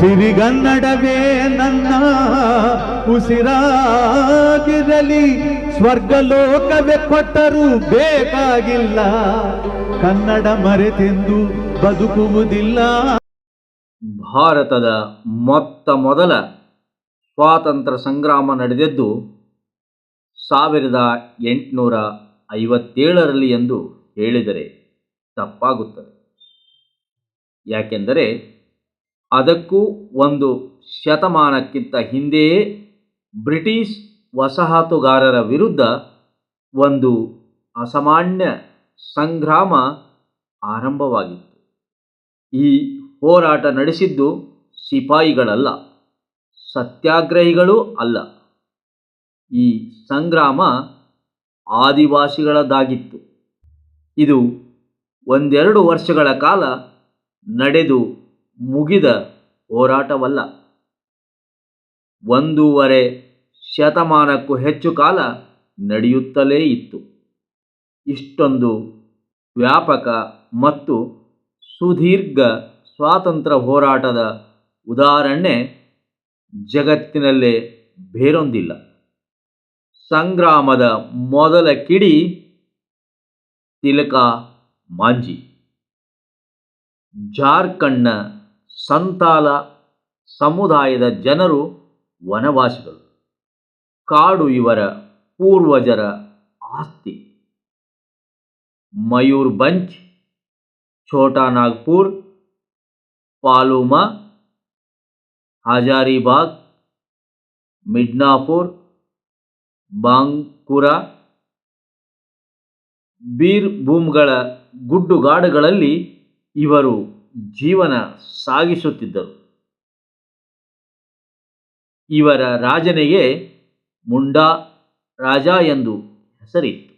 ಸಿರಿಗನ್ನಡವೇ ನನ್ನ ಉಸಿರಾಗಿರಲಿ, ಸ್ವರ್ಗಲೋಕವೇ ಕೊಟ್ಟರೂ ಬೇಕಾಗಿಲ್ಲ. ಕನ್ನಡ ಮರೆತೆಂದು ಬದುಕುವುದಿಲ್ಲ. ಭಾರತದ ಮೊತ್ತ ಮೊದಲ ಸ್ವಾತಂತ್ರ್ಯ ಸಂಗ್ರಾಮ ನಡೆದದ್ದು ಸಾವಿರದ ಎಂಟುನೂರ ಐವತ್ತೇಳರಲ್ಲಿ ಎಂದು ಹೇಳಿದರೆ ತಪ್ಪಾಗುತ್ತದೆ. ಯಾಕೆಂದರೆ ಅದಕ್ಕೂ ಒಂದು ಶತಮಾನಕ್ಕಿಂತ ಹಿಂದೆಯೇ ಬ್ರಿಟಿಷ್ ವಸಾಹತುಗಾರರ ವಿರುದ್ಧ ಒಂದು ಅಸಾಮಾನ್ಯ ಸಂಗ್ರಾಮ ಆರಂಭವಾಗಿತ್ತು. ಈ ಹೋರಾಟ ನಡೆಸಿದ್ದು ಸಿಪಾಯಿಗಳಲ್ಲ, ಸತ್ಯಾಗ್ರಹಿಗಳೂ ಅಲ್ಲ. ಈ ಸಂಗ್ರಾಮ ಆದಿವಾಸಿಗಳದ್ದಾಗಿತ್ತು. ಇದು ಒಂದೆರಡು ವರ್ಷಗಳ ಕಾಲ ನಡೆದು ಮುಗಿದ ಹೋರಾಟವಲ್ಲ. ಒಂದೂವರೆ ಶತಮಾನಕ್ಕೂ ಹೆಚ್ಚು ಕಾಲ ನಡೆಯುತ್ತಲೇ ಇತ್ತು. ಇಷ್ಟೊಂದು ವ್ಯಾಪಕ ಮತ್ತು ಸುದೀರ್ಘ ಸ್ವಾತಂತ್ರ್ಯ ಹೋರಾಟದ ಉದಾಹರಣೆ ಜಗತ್ತಿನಲ್ಲೇ ಬೇರೊಂದಿಲ್ಲ. ಸಂಗ್ರಾಮದ ಮೊದಲ ಕಿಡಿ ತಿಲಕ ಮಾಂಜಿ. ಜಾರ್ಖಂಡ್ನ ಸಂತಾಲ ಸಮುದಾಯದ ಜನರು ವನವಾಸಿಗಳು. ಕಾಡು ಇವರ ಪೂರ್ವಜರ ಆಸ್ತಿ. ಮಯೂರ್ ಬಂಚ್, ಛೋಟಾ ನಾಗ್ಪುರ್, ಪಾಲುಮಾ, ಹಜಾರಿಬಾಗ್, ಮಿಡ್ನಾಪುರ್, ಬಾಂಕುರ, ಬೀರ್ಭೂಮ್ಗಳ ಗುಡ್ಡುಗಾಡುಗಳಲ್ಲಿ ಇವರು ಜೀವನ ಸಾಗಿಸುತ್ತಿದ್ದರು. ಇವರ ರಾಜನಿಗೆ ಮುಂಡಾ ರಾಜ ಎಂದು ಹೆಸರಿತ್ತು.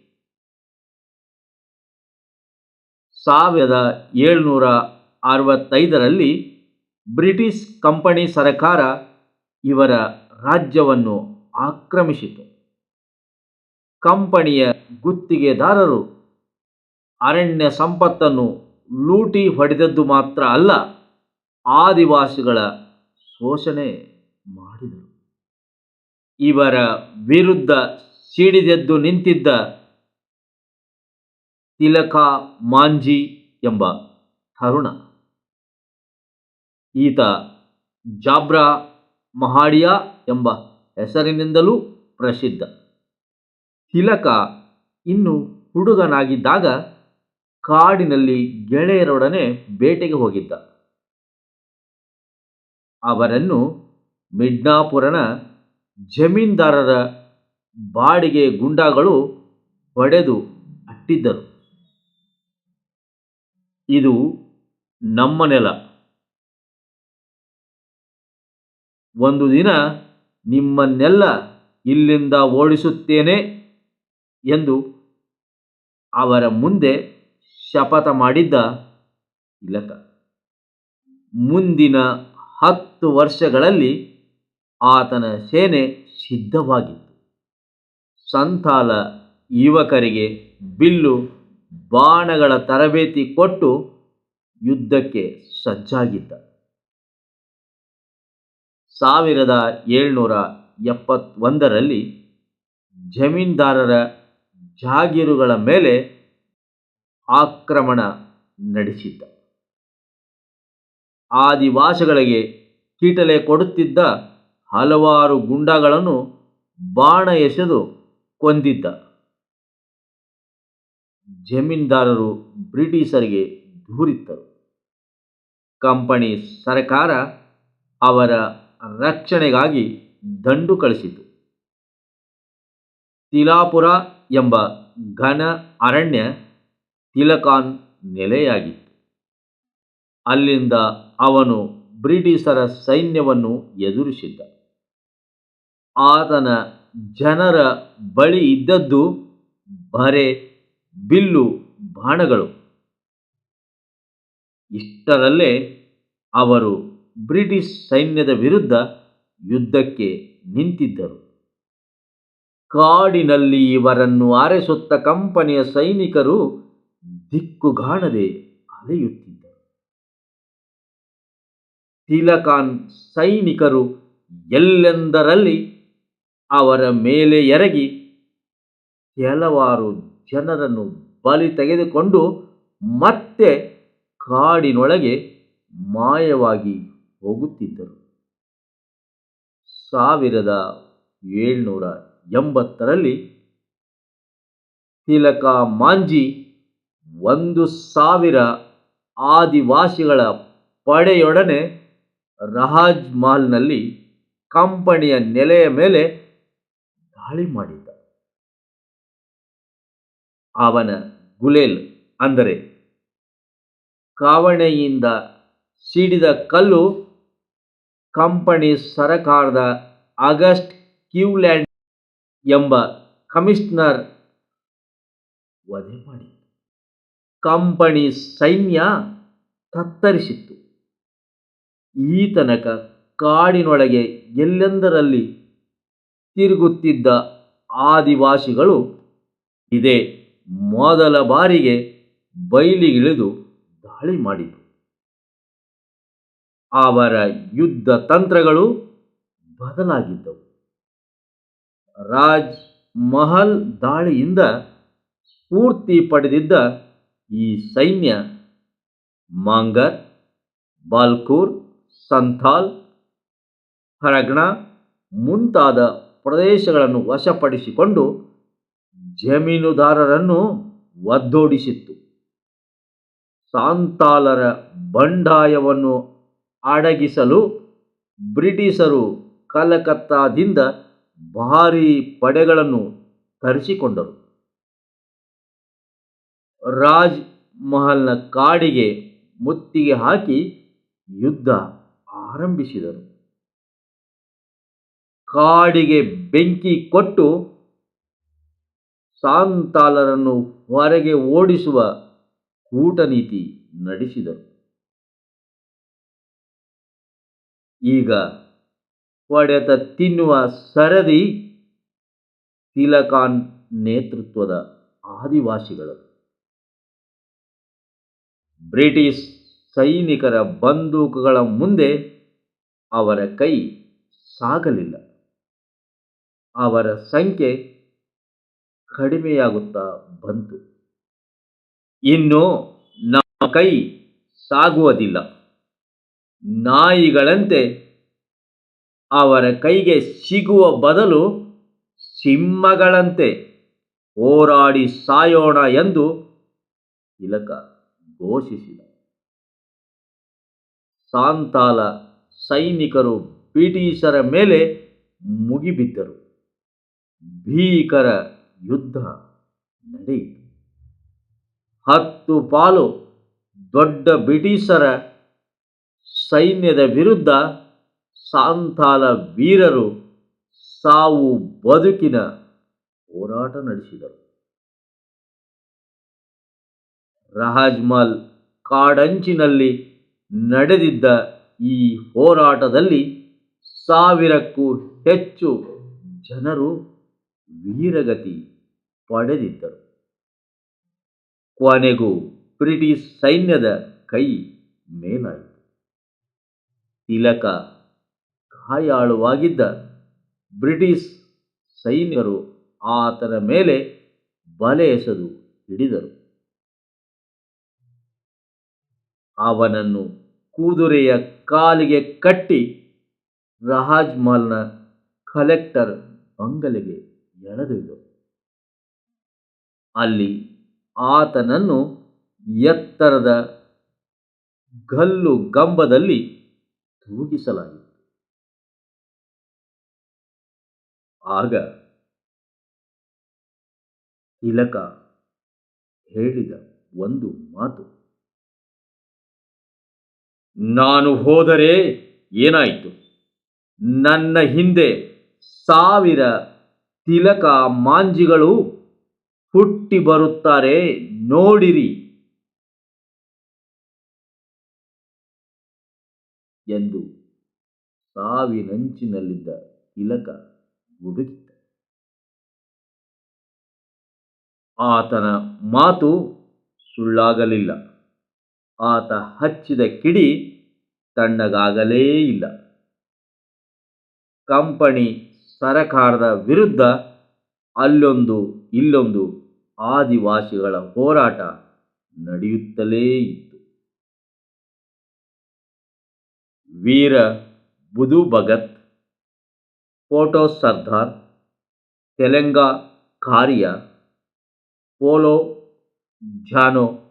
ಸಾವಿರದ ಏಳುನೂರ ಅರವತ್ತೈದರಲ್ಲಿ ಬ್ರಿಟಿಷ್ ಕಂಪನಿ ಸರಕಾರ ಇವರ ರಾಜ್ಯವನ್ನು ಆಕ್ರಮಿಸಿತು. ಕಂಪನಿಯ ಗುತ್ತಿಗೆದಾರರು ಅರಣ್ಯ ಸಂಪತ್ತನ್ನು ಲೂಟಿ ಹೊಡೆದದ್ದು ಮಾತ್ರ ಅಲ್ಲ, ಆದಿವಾಸಿಗಳ ಶೋಷಣೆ ಮಾಡಿದರು. ಇವರ ವಿರುದ್ಧ ಸಿಡಿದೆದ್ದು ನಿಂತಿದ್ದ ತಿಲಕ ಮಾಂಜಿ ಎಂಬ ತರುಣ. ಈತ ಜಾಬ್ರಾ ಮಹಾಡಿಯಾ ಎಂಬ ಹೆಸರಿನಿಂದಲೂ ಪ್ರಸಿದ್ಧ. ತಿಲಕ ಇನ್ನು ಹುಡುಗನಾಗಿದ್ದಾಗ ಕಾಡಿನಲ್ಲಿ ಗೆಳೆಯರೊಡನೆ ಬೇಟೆಗೆ ಹೋಗಿದ್ದ. ಅವರನ್ನು ಮಿಡ್ನಾಪುರನ ಜಮೀನ್ದಾರರ ಬಾಡಿಗೆ ಗುಂಡಾಗಳು ಹೊಡೆದು ಅಟ್ಟಿದ್ದರು. ಇದು ನಮ್ಮ ನೆಲ. ಒಂದು ದಿನ ನಿಮ್ಮನ್ನೆಲ್ಲ ಇಲ್ಲಿಂದ ಓಡಿಸುತ್ತೇನೆ ಎಂದು ಅವರ ಮುಂದೆ ಶಪಥ ಮಾಡಿದ್ದ ಇಲಕ ಮುಂದಿನ ಹತ್ತು ವರ್ಷಗಳಲ್ಲಿ ಆತನ ಸೇನೆ ಸಿದ್ಧವಾಗಿತ್ತು. ಸಂತಾಲ ಯುವಕರಿಗೆ ಬಿಲ್ಲು, ಬಾಣಗಳ ತರಬೇತಿ ಕೊಟ್ಟು ಯುದ್ಧಕ್ಕೆ ಸಜ್ಜಾಗಿದ್ದ. ಸಾವಿರದ ಏಳ್ನೂರ ಎಪ್ಪತ್ತೊಂದರಲ್ಲಿ ಜಮೀನ್ದಾರರ ಜಾಗೀರುಗಳ ಮೇಲೆ ಆಕ್ರಮಣ ನಡೆಸಿದ್ದ. ಆದಿವಾಸಿಗಳಿಗೆ ಕೀಟಲೆ ಕೊಡುತ್ತಿದ್ದ ಹಲವಾರು ಗುಂಡಗಳನ್ನು ಬಾಣ ಎಸೆದು ಕೊಂದಿದ್ದ. ಜಮೀನ್ದಾರರು ಬ್ರಿಟಿಷರಿಗೆ ದೂರಿದ್ದರು. ಕಂಪನಿ ಸರಕಾರ ಅವರ ರಕ್ಷಣೆಗಾಗಿ ದಂಡು ಕಳಿಸಿತು. ತಿಲಾಪುರ ಎಂಬ ಘನ ಅರಣ್ಯ ತಿಲಕಾನ್ ನೆಲೆಯಾಗಿತ್ತು. ಅಲ್ಲಿಂದ ಅವನು ಬ್ರಿಟಿಷರ ಸೈನ್ಯವನ್ನು ಎದುರಿಸಿದ್ದ. ಆತನ ಜನರ ಬಳಿ ಇದ್ದದ್ದು ಬರೆ, ಬಿಲ್ಲು, ಬಾಣಗಳು. ಇಷ್ಟರಲ್ಲೇ ಅವರು ಬ್ರಿಟಿಷ್ ಸೈನ್ಯದ ವಿರುದ್ಧ ಯುದ್ಧಕ್ಕೆ ನಿಂತಿದ್ದರು. ಕಾಡಿನಲ್ಲಿ ಇವರನ್ನು ಆರೆಸುತ್ತ ಕಂಪನಿಯ ಸೈನಿಕರು ದಿಕ್ಕುಗಾಣದೆ ಅಲೆಯುತ್ತಿದ್ದರು. ತಿಲಕಾನ್ ಸೈನಿಕರು ಎಲ್ಲೆಂದರಲ್ಲಿ ಅವರ ಮೇಲೆ ಎರಗಿ ಕೆಲವಾರು ಜನರನ್ನು ಬಲಿ ತೆಗೆದುಕೊಂಡು ಮತ್ತೆ ಕಾಡಿನೊಳಗೆ ಮಾಯವಾಗಿ ಹೋಗುತ್ತಿದ್ದರು. ಸಾವಿರದ ಏಳ್ನೂರ ಎಂಬತ್ತರಲ್ಲಿ ತಿಲಕ ಮಾಂಜಿ ಒಂದು ಸಾವಿರ ಆದಿವಾಸಿಗಳ ಪಡೆಯೊಡನೆ ರಹಾಜ್ ಮಹಲ್ನಲ್ಲಿ ಕಂಪನಿಯ ನೆಲೆಯ ಮೇಲೆ ದಾಳಿ ಮಾಡಿದ್ದ. ಅವನ ಗುಲೇಲ್ ಅಂದರೆ ಕಾವಣೆಯಿಂದ ಸಿಡಿದ ಕಲ್ಲು ಕಂಪನಿ ಸರಕಾರದ ಆಗಸ್ಟ್ ಕ್ಯೂಲ್ಯಾಂಡ್ ಎಂಬ ಕಮಿಷನರ್ ವಧೆ ಮಾಡಿತು ಕಂಪನಿ ಸೈನ್ಯ ತತ್ತರಿಸಿತ್ತು. ಈ ತನಕ ಕಾಡಿನೊಳಗೆ ಎಲ್ಲೆಂದರಲ್ಲಿ ತಿರುಗುತ್ತಿದ್ದ ಆದಿವಾಸಿಗಳು ಇದೇ ಮೊದಲ ಬಾರಿಗೆ ಬಯಲಿಗಿಳಿದು ದಾಳಿ ಮಾಡಿತು ಅವರ ಯುದ್ಧ ತಂತ್ರಗಳು ಬದಲಾಗಿದ್ದವು. ರಾಜ್ ಮಹಲ್ ದಾಳಿಯಿಂದ ಸ್ಫೂರ್ತಿ ಪಡೆದಿದ್ದ ಈ ಸೈನ್ಯ ಮಾಂಗರ್, ಬಾಲ್ಕೂರ್, ಸಂಥಾಲ್ ಹರಗ್ಣ ಮುಂತಾದ ಪ್ರದೇಶಗಳನ್ನು ವಶಪಡಿಸಿಕೊಂಡು ಜಮೀನುದಾರರನ್ನು ಒದ್ದೋಡಿಸಿತ್ತು. ಸಾಂತಾಲರ ಬಂಡಾಯವನ್ನು ಅಡಗಿಸಲು ಬ್ರಿಟಿಷರು ಕಲಕತ್ತಾದಿಂದ ಭಾರೀ ಪಡೆಗಳನ್ನು ತರಿಸಿಕೊಂಡರು. ರಾಜ್ ಮಹಲ್ನ ಕಾಡಿಗೆ ಮುತ್ತಿಗೆ ಹಾಕಿ ಯುದ್ಧ ಆರಂಭಿಸಿದರು. ಕಾಡಿಗೆ ಬೆಂಕಿ ಕೊಟ್ಟು ಸಾಂತಾಲರನ್ನು ಹೊರಗೆ ಓಡಿಸುವ ಕೂಟನೀತಿ ನಡೆಸಿದರು. ಈಗ ಹೊಡೆತ ತಿನ್ನುವ ಸರದಿ ತಿಲಕಾನ್ ನೇತೃತ್ವದ ಆದಿವಾಸಿಗಳು. ಬ್ರಿಟಿಷ್ ಸೈನಿಕರ ಬಂದೂಕುಗಳ ಮುಂದೆ ಅವರ ಕೈ ಸಾಗಲಿಲ್ಲ. ಅವರ ಸಂಖ್ಯೆ ಕಡಿಮೆಯಾಗುತ್ತಾ ಬಂತು. ಇನ್ನು ನಮ್ಮ ಕೈ ಸಾಗುವುದಿಲ್ಲ. ನಾಯಿಗಳಂತೆ ಅವರ ಕೈಗೆ ಸಿಗುವ ಬದಲು ಸಿಂಹಗಳಂತೆ ಹೋರಾಡಿ ಸಾಯೋಣ ಎಂದು ತಿಲಕ ಘೋಷಿಸಿದ. ಸಾಂತಾಲ ಸೈನಿಕರು ಬ್ರಿಟಿಷರ ಮೇಲೆ ಮುಗಿಬಿದ್ದರು. ಭೀಕರ ಯುದ್ಧ ನಡೆಯಿತು. ಹತ್ತು ಪಾಲು ದೊಡ್ಡ ಬ್ರಿಟಿಷರ ಸೈನ್ಯದ ವಿರುದ್ಧ ಸಾಂತಾಲ ವೀರರು ಸಾವು ಬದುಕಿನ ಹೋರಾಟ ನಡೆಸಿದರು. ರಹಾಜ್ಮಲ್ ಕಾಡಂಚಿನಲ್ಲಿ ನಡೆದಿದ್ದ ಈ ಹೋರಾಟದಲ್ಲಿ ಸಾವಿರಕ್ಕೂ ಹೆಚ್ಚು ಜನರು ವೀರಗತಿ ಪಡೆದಿದ್ದರು. ಕೊನೆಗೂ ಬ್ರಿಟಿಷ್ ಸೈನ್ಯದ ಕೈ ಮೇಲಾಯಿತು. ತಿಲಕ ಗಾಯಾಳುವಾಗಿದ್ದ ಬ್ರಿಟಿಷ್ ಸೈನಿಕರು ಆತನ ಮೇಲೆ ಬಲೆ ಎಸೆದು ಹಿಡಿದರು. ಅವನನ್ನು ಕುದುರೆಯ ಕಾಲಿಗೆ ಕಟ್ಟಿ ರಹಾಜ್ಮಲ್ನ ಕಲೆಕ್ಟರ್ ಬಂಗಲೆಗೆ ಎಳೆದೊಯ್ದು. ಅಲ್ಲಿ ಆತನನ್ನು ಎತ್ತರದ ಗಲ್ಲು ಗಂಬದಲ್ಲಿ ತೂಗಿಸಲಾಯಿತು. ಆಗ ತಿಲಕ ಹೇಳಿದ ಒಂದು ಮಾತು. ನಾನು ಹೋದರೆ ಏನಾಯಿತು? ನನ್ನ ಹಿಂದೆ ಸಾವಿರ ತಿಲಕ ಮಾಂಜಿಗಳು ಹುಟ್ಟಿ ಬರುತ್ತಾರೆ ನೋಡಿರಿ. ಎಂದು ಸಾವಿನಂಚಿನಲ್ಲಿದ್ದ ತಿಲಕ ಗುಡುಗಿದ್ದ. ಆತನ ಮಾತು ಸುಳ್ಳಾಗಲಿಲ್ಲ. ಆತ ಹಚ್ಚಿದ ಕಿಡಿ ತಣ್ಣಗಾಗಲೇ ಇಲ್ಲ. ಕಂಪನಿ ಸರಕಾರದ ವಿರುದ್ಧ ಅಲ್ಲೊಂದು ಇಲ್ಲೊಂದು ಆದಿವಾಸಿಗಳ ಹೋರಾಟ ನಡೆಯುತ್ತಲೇ ಇತ್ತು. ವೀರ ಬುಧು ಭಗತ್ ಫೋಟೋ ಸರ್ದಾರ್ ತೆಲಂಗಾ ಕಾರ್ಯ ಪೋಲೋ ಜಾನೋ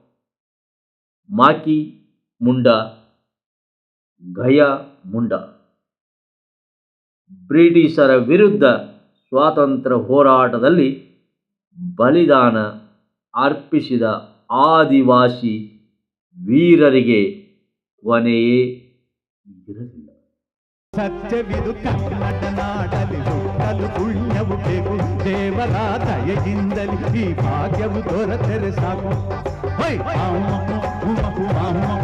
ಮಾಕಿ ಮುಂಡ ಗಯಾ ಮುಂಡ ಬ್ರಿಟಿಷರ ವಿರುದ್ಧ ಸ್ವಾತಂತ್ರ್ಯ ಹೋರಾಟದಲ್ಲಿ ಬಲಿದಾನ ಅರ್ಪಿಸಿದ ಆದಿವಾಸಿ ವೀರರಿಗೆ ಕೊನೆಯೇ ಇರಲಿಲ್ಲ ಸತ್ಯವಿದು ಕನ್ನಡ ನಾಡಲಿ ಹುಟ್ಟಲು ಪುಣ್ಯವು ಬೇಕು ದೇವರ ದಯೆಯಿಂದಲಿ ಈ ಭಾಗ್ಯವು ದೊರೆತರೆ ಸಾಕು Mama, Mama.